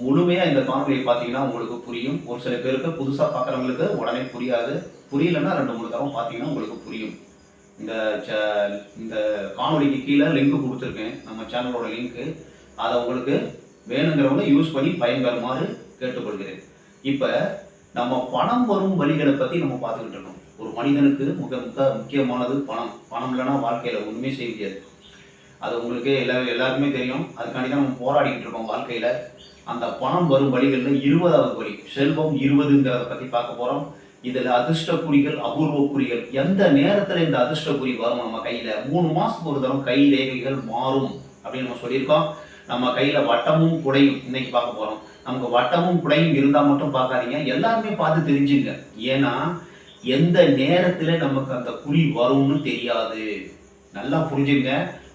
முழுமையாக இந்த காணொலியை பார்த்தீங்கன்னா உங்களுக்கு புரியும். ஒரு சில பேருக்கு புதுசாக பார்க்குறவங்களுக்கு உடனே புரியாது. புரியலன்னா ரெண்டு மூணு தரம் பார்த்தீங்கன்னா உங்களுக்கு புரியும். இந்த ச- இந்த காணொலிக்கு கீழே லிங்க் கொடுத்துருக்கேன். நம்ம சேனலோட லிங்க்கு அதை உங்களுக்கு வேணுங்கிறவங்க யூஸ் பண்ணி பயன்பெறுமாறு கேட்டுக்கொள்கிறேன். இப்போ நம்ம பணம் வரும் வழிகளை பற்றி நம்ம பார்த்துக்கிட்டு இருக்கோம். ஒரு மனிதனுக்கு மிக மிக முக்கியமானது பணம். பணம் இல்லைன்னா வாழ்க்கையில் ஒன்றுமே செய்ய முடியாது. அது உங்களுக்கே எல்லா எல்லாருக்குமே தெரியும். அதுக்காண்டி தான் நம்ம போராடிக்கிட்டு இருக்கோம் வாழ்க்கையில். அந்த பணம் வரும் வழிகளில் இருபதாவது வழி செல்வம் இருபதுங்கிறத பற்றி பார்க்க போகிறோம் இதில் அதிர்ஷ்ட குறிகள் அபூர்வ குறிகள் எந்த நேரத்தில் இந்த அதிர்ஷ்ட குறி வரும் நம்ம கையில்? மூணு மாதத்துக்கு ஒரு தரம் கை ரேகைகள் மாறும் அப்படின்னு நம்ம சொல்லியிருக்கோம். நம்ம கையில் வட்டமும் குடையும் இன்னைக்கு பார்க்க போகிறோம் நமக்கு வட்டமும் குடையும் இருந்தால் மட்டும் பார்க்காதீங்க. எல்லாருமே பார்த்து தெரிஞ்சுங்க. ஏன்னா எந்த நேரத்தில் நமக்கு அந்த குறி வரும்னு தெரியாது. நல்லா புரிஞ்சுங்க.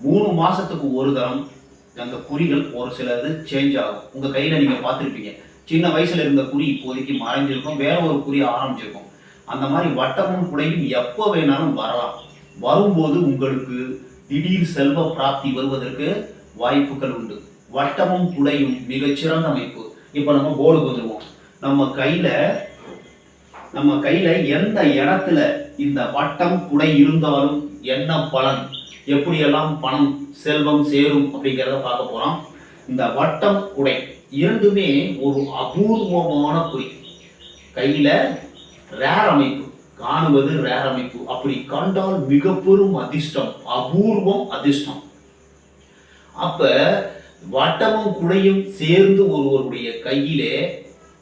மூணு மாசத்துக்கு ஒரு தரம் அந்த குறிகள் ஒரு சிலது சேஞ்ச் ஆகும். உங்க கையில நீங்க பார்த்துருப்பீங்க. சின்ன வயசுல இருந்த குறி இப்போதைக்கு மறைஞ்சிருக்கும். வேற ஒரு குறி ஆரம்பிச்சிருக்கும். அந்த மாதிரி வட்டமும் குடையும் எப்போ வேணாலும் வரலாம். வரும்போது உங்களுக்கு திடீர் செல்வ பிராப்தி வருவதற்கு வாய்ப்புகள் உண்டு. வட்டமும் குடையும் மிகச்சிறந்த அமைப்பு. இப்போ நம்ம கோலுக்கு வந்துருவோம். நம்ம கையில நம்ம கையில எந்த இடத்துல இந்த வட்டம் குடை இருந்தாலும் என்ன பலன்? எப்படியெல்லாம் பணம் செல்வம் சேரும் அப்படிங்கிறத பார்க்க போகிறோம் இந்த வட்டம் குடை இரண்டுமே ஒரு அபூர்வமான குறி. கையில ரேர் அமைப்பு காணுவது ரேர் அமைப்பு. அப்படி கண்டால் மிக பெரும் அதிர்ஷ்டம் அபூர்வம் அதிர்ஷ்டம். அப்ப வட்டமும் குடையும் சேர்ந்து ஒருவருடைய கையிலே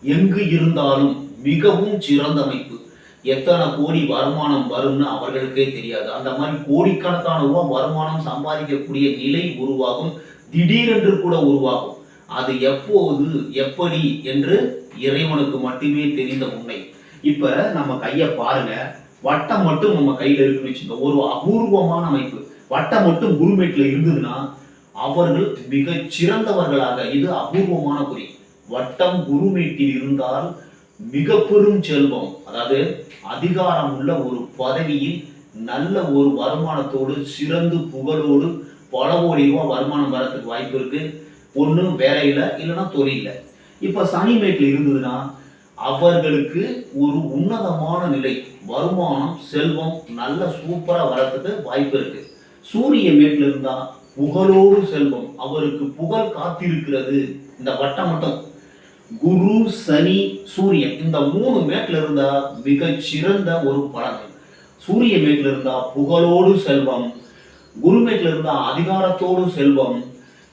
எங்கு இருந்தாலும் மிகவும் சிறந்த அமைப்பு. எத்தனை கோடி வருமானம் வரும்னு அவர்களுக்கே தெரியாது. அந்த மாதிரி கோடிக்கணக்கான ரூபாய் வருமானம் சம்பாதிக்கக்கூடிய நிலை உருவாகும். திடீரென்று கூட உருவாகும். அது எப்போது எப்படி என்று இறைவனுக்கு மட்டுமே தெரிந்த உண்மை. இப்ப நம்ம கையை பாருங்க. வட்டம் மட்டும் நம்ம கையில இருக்குன்னு வச்சுக்கோங்க ஒரு அபூர்வமான அமைப்பு. வட்டம் மட்டும் குருமேட்ல இருந்ததுன்னா அவர்கள் மிக சிறந்தவர்களாக இது அபூர்வமான குறி. வட்டம் குருமேட்டில் இருந்தால் மிக பெரும் செல்வம். அதாவது அதிகாரம் உள்ள ஒரு பதவியில் நல்ல ஒரு வருமானத்தோடு சிறந்து புகழோடு பல கோடி ரூபாய் வருமானம் வரத்துக்கு வாய்ப்பு இருக்கு. ஒன்று வேலையில் இல்லைன்னா தொழில இப்ப சனி மேட்டில் இருந்ததுன்னா அவர்களுக்கு ஒரு உன்னதமான நிலை. வருமானம் செல்வம் நல்ல சூப்பரா வரத்துக்கு வாய்ப்பு இருக்கு. சூரிய மேட்டில் இருந்தா புகழோடு செல்வம். அவருக்கு புகழ் காத்திருக்கிறது. இந்த வட்டம் மட்டும். குரு சனி சூரியன். இந்த மூணு மேட்ல இருந்தா மிக சிறந்த ஒரு பலன். சூரிய மேட்ல இருந்தா புகழோடு செல்வம். குரு மேட்ல இருந்தா அதிகாரத்தோடு செல்வம்.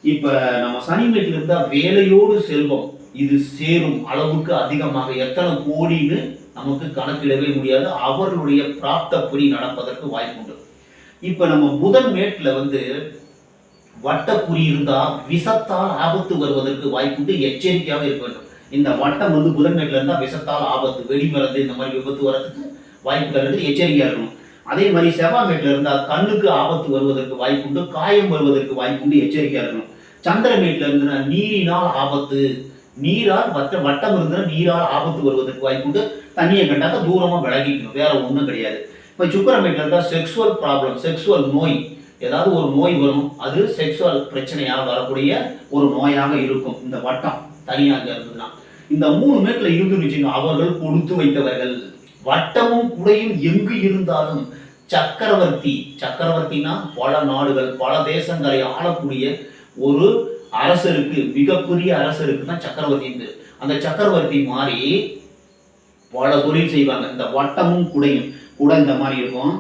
இப்ப நம்ம சனி மேட்ல இருந்தா வேலையோடு செல்வம். இது சேரும் அளவுக்கு அதிகமாக. எத்தனை கோடின்னு நமக்கு கணக்கிடவே முடியாது. அவர்களுடைய பிராப்தப்படி நடப்பதற்கு வாய்ப்புண்டு. இப்ப நம்ம புதன் மேட்ல வந்து வட்டக்குறி இருந்தால் விஷத்தால் ஆபத்து வருவதற்கு வாய்ப்புண்டு எச்சரிக்கையாக இருக்க வேண்டும். இந்த வட்டம் வந்து புதன் இருந்தால் விஷத்தால் ஆபத்து வெடிமருந்து இந்த மாதிரி விபத்து வரதுக்கு வாய்ப்புகள் இருந்து எச்சரிக்கையாக இருக்கணும். அதே மாதிரி செவ்வாய்மேட்டில் இருந்தால் கண்ணுக்கு ஆபத்து வருவதற்கு வாய்ப்புண்டு காயம் வருவதற்கு வாய்ப்புண்டு எச்சரிக்கையாக இருக்கணும். சந்திர மேட்ல நீரினால் ஆபத்து நீரால் வட்ட வட்டம் இருந்தா நீரால் ஆபத்து வருவதற்கு வாய்ப்புண்டு. தண்ணியை கண்டாக்க தூரமாக விலகிக்கணும் வேற ஒன்றும் கிடையாது. இப்போ சுக்கரமேட்டில் இருந்தால் செக்ஸுவல் ப்ராப்ளம் செக்ஸுவல் நோய். ஏதாவது ஒரு நோய் வரும் அது செக்ஷுவல் பிரச்சனையாக வரக்கூடிய ஒரு நோயாக இருக்கும். இந்த வட்டம் தனியாக இருந்ததுன்னா. இந்த மூணு மேட்ல இருந்துருச்சுங்க அவர்கள் கொடுத்து வைத்தவர்கள். வட்டமும் குடையும் எங்கு இருந்தாலும் சக்கரவர்த்தி சக்கரவர்த்தினா பல நாடுகள் பல தேசங்களை ஆளக்கூடிய ஒரு அரசருக்கு மிகப்பெரிய அரசருக்கு தான் சக்கரவர்த்தி பேர் அந்த சக்கரவர்த்தி மாதிரி பல தொழில் செய்வாங்க. இந்த வட்டமும் குடையும் குடை இந்த மாதிரி இருக்கும்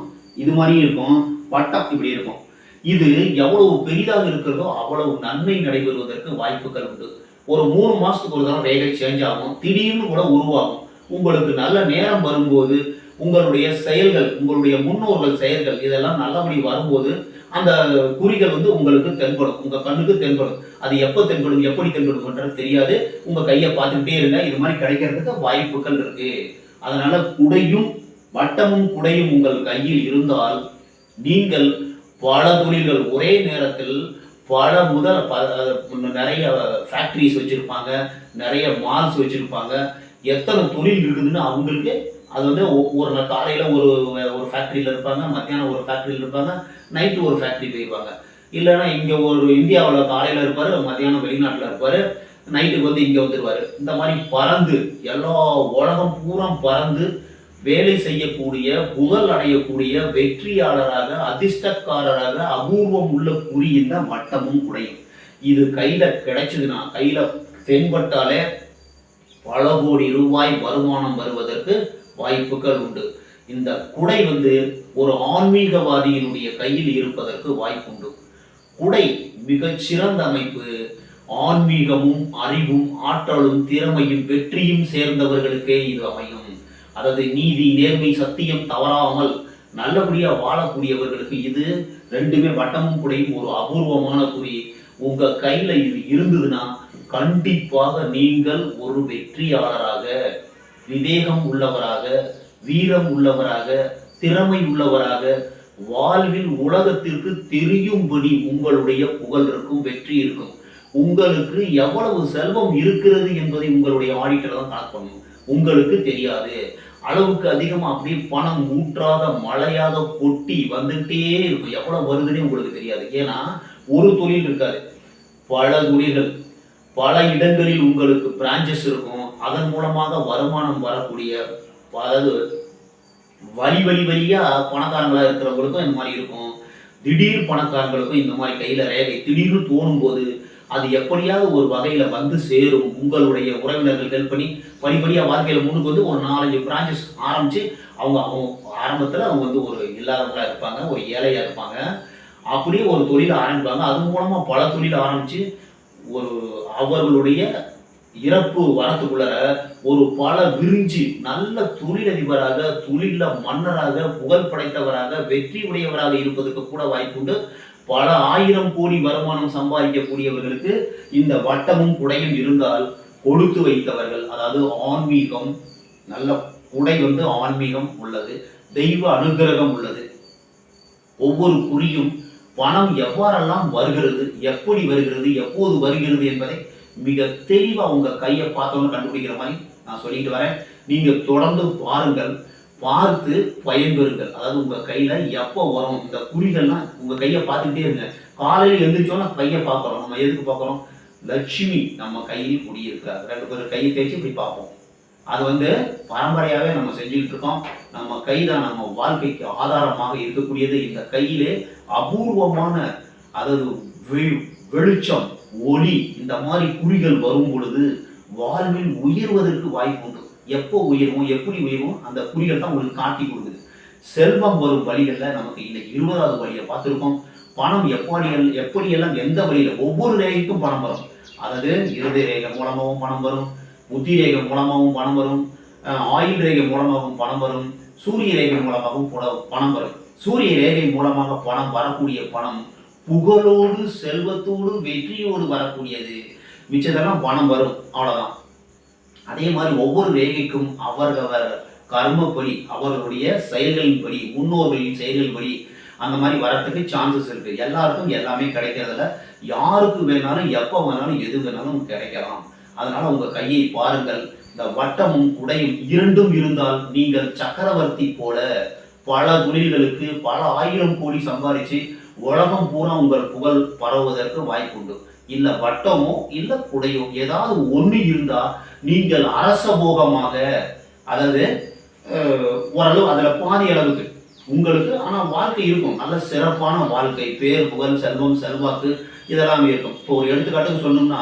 இது மாதிரியும் இருக்கும் வட்டம் இப்படி இருக்கும். இது எவ்வளவு பெரிதாக இருக்கிறதோ அவ்வளவு நன்மை நடைபெறுவதற்கு வாய்ப்புகள் உண்டு. ஒரு மூணு மாசத்துக்கு ஒரு தடவை ரேகை சேஞ்ச் ஆகும். திடீர்னு கூட உருவாகும். உங்களுக்கு நல்ல நேரம் வரும்போது உங்களுடைய செயல்கள் உங்களுடைய முன்னோர்கள் செயல்கள் இதெல்லாம் நல்லபடி வரும்போது அந்த குறிகள் வந்து உங்களுக்கு தென்படும். உங்க கண்ணுக்கு தென்படும். அது எப்போ தென்படும் எப்படி தென்படும்ன்றது தெரியாது. உங்க கையை பார்த்துக்கிட்டே இருங்க. இது மாதிரி கிடைக்கிறதுக்கு வாய்ப்புகள் இருக்கு. அதனால குடையும் வட்டமும் குடையும் உங்கள் கையில் இருந்தால் நீங்கள் பல தொழில்கள் ஒரே நேரத்தில் பல முதல் ப- நிறைய ஃபேக்ட்ரிஸ் வச்சுருப்பாங்க நிறைய மால்ஸ் வச்சுருப்பாங்க. எத்தனை தொழில் இருக்குதுன்னு அவங்களுக்கு அது வந்து ஒ- ஒரு காலையில் ஒரு ஒரு ஃபேக்ட்ரியில் இருப்பாங்க மத்தியானம் ஒரு ஃபேக்ட்ரியில் இருப்பாங்க நைட்டு ஒரு ஃபேக்ட்ரி போயிருப்பாங்க. இல்லைன்னா இங்கே ஒரு இந்தியாவில் காலையில் இருப்பார் மத்தியானம் வெளிநாட்டில் இருப்பார் நைட்டுக்கு வந்து இங்கே வந்துடுவார் இந்த மாதிரி பறந்து எல்லா உலகம் பூரா பறந்து வேலை செய்யக்கூடிய புகழ் அடையக்கூடிய வெற்றியாளராக அதிர்ஷ்டக்காரராக அபூர்வம் உள்ள குறியின் மட்டமும் வட்டமும் குடையும். இது கையில கிடைச்சதுன்னா கையில தென்பட்டாலே பல கோடி ரூபாய் வருமானம் வருவதற்கு வாய்ப்புகள் உண்டு. இந்த குடை வந்து ஒரு ஆன்மீகவாதியினுடைய கையில் இருப்பதற்கு வாய்ப்புண்டு. குடை மிகச்சிறந்த அமைப்பு. ஆன்மீகமும் அறிவும் ஆற்றலும் திறமையும் வெற்றியும் சேர்ந்தவர்களுக்கே இது அமையும். அதாவது நீதி நேர்மை சத்தியம் தவறாமல் நல்லபடியாக வாழக்கூடியவர்களுக்கு இது ரெண்டுமே வட்டமும் குடையும் ஒரு அபூர்வமான குறி. உங்கள் கையில் இது இருந்ததுன்னா கண்டிப்பாக நீங்கள் ஒரு வெற்றியாளராக விவேகம் உள்ளவராக வீரம் உள்ளவராக திறமை உள்ளவராக வாழ்வில் உலகத்திற்கு தெரியும்படி உங்களுடைய புகழ் இருக்கும் வெற்றி இருக்கும். உங்களுக்கு எவ்வளவு செல்வம் இருக்கிறது என்பதை உங்களுடைய ஆடிட்டர் தான் கணக்கு பண்ணணும். உங்களுக்கு தெரியாது. அளவுக்கு அதிகமாக அப்படியே பணம் ஊற்றாத மழையாக கொட்டி வந்துகிட்டே இருக்கும். எவ்வளோ வருதுன்னே உங்களுக்கு தெரியாது. ஏன்னா ஒரு தொழில் இருக்காது. பல தொழில்கள் பல இடங்களில் உங்களுக்கு பிரான்ச்சஸ் இருக்கும். அதன் மூலமாக வருமானம் வரக்கூடிய பல வழி வழி வழியாக பணக்காரங்களாக இருக்கிறவங்களுக்கும் இந்த மாதிரி இருக்கும். திடீர் பணக்காரங்களுக்கும் இந்த மாதிரி கையில் ரேகை திடீர்னு தோணும் போது அது எப்படியாவது ஒரு வகையில் வந்து சேரும். உங்களுடைய உறவினர்கள் ஹெல்ப் பண்ணி படிப்படியாக வாழ்க்கையில் முன்னுக்கு வந்து ஒரு நாலஞ்சு பிரான்ச்சஸ் ஆரம்பித்து அவங்க அவங்க ஆரம்பத்தில் அவங்க வந்து ஒரு இல்லாதவங்களாக இருப்பாங்க ஒரு ஏழையாக இருப்பாங்க. அப்படியே ஒரு தொழில் ஆரம்பிப்பாங்க. அது மூலமாக பல தொழில் ஆரம்பித்து ஒரு அவர்களுடைய இறப்பு வரத்துக்குள்ளர ஒரு பல விரிஞ்சு நல்ல தொழிலதிபராக தொழில மன்னராக புகழ் படைத்தவராக வெற்றி உடையவராக இருப்பதற்கு கூட வாய்ப்புண்டு. பல ஆயிரம் கோடி வருமானம் சம்பாதிக்கக்கூடியவர்களுக்கு இந்த வட்டமும் குடையும் இருந்தால் கொடுத்து வைத்தவர்கள் அதாவது ஆன்மீகம் நல்ல குடை வந்து ஆன்மீகம் உள்ளது தெய்வ அனுகிரகம் உள்ளது. ஒவ்வொரு குறியும் பணம் எவ்வாறெல்லாம் வருகிறது எப்படி வருகிறது எப்போது வருகிறது என்பதை மிக தெளிவாக உங்கள் கையை பார்த்தோன்னு கண்டுபிடிக்கிற மாதிரி நான் சொல்லிட்டு வரேன். நீங்கள் தொடர்ந்து பாருங்கள். பார்த்து பயன்பெறுங்கள். அதாவது உங்கள் கையில் எப்போ வரும்? இந்த குறிகள்லாம் உங்கள் கையை பார்த்துக்கிட்டே இருங்க. காலையில் எழுந்திரிச்சோன்னா கையை பார்க்குறோம். நம்ம எதுக்கு பார்க்குறோம்? லட்சுமி நம்ம கையில் குடியிருக்கிறார். ரெண்டு பேரும் கையை தேய்ச்சி இப்படி பார்ப்போம். அது வந்து பரம்பரையாகவே நம்ம செஞ்சுக்கிட்டு இருக்கோம். நம்ம கைதான் நம்ம வாழ்க்கைக்கு ஆதாரமாக இருக்கக்கூடியது. இந்த கையிலே அபூர்வமான அதாவது வெளிச்சம் ஒளி இந்த மாதிரி குறிகள் வரும் பொழுது வாழ்வில் உயர்வதற்கு வாய்ப்பு உண்டு. எப்போ உயர்வும் எப்படி உயர்வும் அந்த குறிகள் தான் உங்களுக்கு காட்டி கொடுக்குது. செல்வம் வரும் வழிகளில் நமக்கு இன்னைக்கு இருபதாவது வழியை பார்த்துருக்கோம். பணம் எப்படி எப்படியெல்லாம் எந்த வழியில் ஒவ்வொரு ரேகைக்கும் பணம் வரும். அதாவது இருதய ரேகை மூலமாகவும் பணம் வரும் புத்தி ரேகை மூலமாகவும் பணம் வரும் ஆயுள் ரேகை மூலமாகவும் பணம் வரும் சூரிய ரேகை மூலமாகவும் பணம் வரும். சூரிய ரேகை மூலமாக பணம் வரக்கூடிய பணம் புகழோடு செல்வத்தோடு வெற்றியோடு வரக்கூடியது. மிச்சதெல்லாம் பணம் வரும். அவ்வளோதான் அதே மாதிரி ஒவ்வொரு ரேகைக்கும் அவரவர் கர்மப்படி அவர்களுடைய செயல்களின்படி முன்னோர்களின் செயல்களின்படி அந்த மாதிரி வரத்துக்கு சான்சஸ் இருக்கு. எல்லாருக்கும் எல்லாமே கிடைக்கிறதுல யாருக்கு வேணாலும் எப்போ வேணாலும் எது வேணாலும் கிடைக்கலாம். அதனால உங்க கையை பாருங்கள். இந்த வட்டமும் குடையும் இரண்டும் இருந்தால் நீங்கள் சக்கரவர்த்தி போல பல தொழில்களுக்கு பல ஆயிரம் கோடி சம்பாதிச்சு உலகம் பூரா உங்கள் புகழ் பரவுவதற்கு வாய்ப்புண்டு. இல்ல வட்டமோ இல்ல குடையோ ஏதாவது ஒண்ணு இருந்தா நீங்கள் அரசபோகமாக அதாவது ஓரளவு அதுல பாதி அளவுக்கு. உங்களுக்கு ஆனா வாழ்க்கை இருக்கும். நல்ல சிறப்பான வாழ்க்கை. பேர் புகழ் செல்வம் செல்வாக்கு இதெல்லாம் இருக்கும். இப்போ ஒரு எடுத்துக்காட்டுக்கு சொன்னோம்னா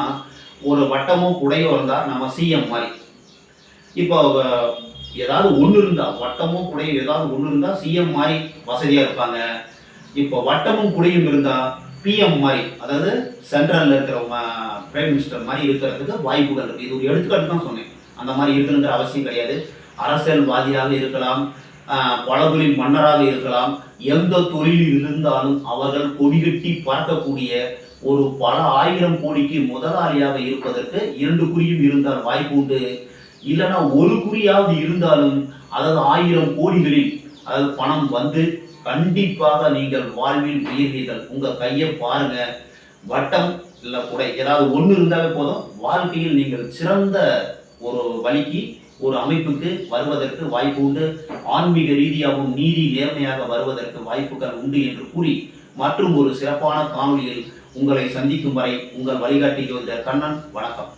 ஒரு வட்டமோ குடையோ இருந்தா நம்ம சிஎம் மாதிரி. இப்போ ஏதாவது ஒன்று இருந்தால் வட்டமும் குடையும் ஏதாவது ஒன்று இருந்தால் சிஎம் மாதிரி வசதியாக இருப்பாங்க. இப்போ வட்டமும் குடையும் இருந்தால் பிஎம் மாதிரி அதாவது சென்ட்ரலில் இருக்கிற பிரைம் மினிஸ்டர் மாதிரி இருக்கிறதுக்கு வாய்ப்புகள் இருக்குது இது ஒரு எடுத்துக்காட்டு தான் சொன்னேன். அந்த மாதிரி இருக்கணுங்கிற அவசியம் கிடையாது. அரசியல்வாதியாக இருக்கலாம் ஆஹ், மன்னராக இருக்கலாம் எந்த தொழிலில் இருந்தாலும் அவர்கள் கொடிகட்டி பறக்கக்கூடிய ஒரு பல ஆயிரம் கோடிக்கு முதலாளியாக இருப்பதற்கு இரண்டு குறியும் இருந்தால் வாய்ப்பு உண்டு. இல்லைன்னா ஒரு குறியாவது இருந்தாலும் அதாவது ஆயிரம் கோடிகளில் அதாவது பணம் வந்து கண்டிப்பாக நீங்கள் வாழ்வில் உயர்வீர்கள். உங்கள் கையை பாருங்க. வட்டம் இல்லை கூட ஏதாவது ஒன்று இருந்தாலே போதும். வாழ்க்கையில் நீங்கள் சிறந்த ஒரு வழிக்கு ஒரு அமைப்புக்கு வருவதற்கு வாய்ப்பு உண்டு. ஆன்மீக ரீதியாகவும் நீதி நேர்மையாக வருவதற்கு வாய்ப்புகள் உண்டு என்று கூறி மற்றும் ஒரு சிறப்பான காணொலியில் உங்களை சந்திக்கும் வரை உங்கள் வழிகாட்டி ஜோதிடர் கண்ணன் வணக்கம்.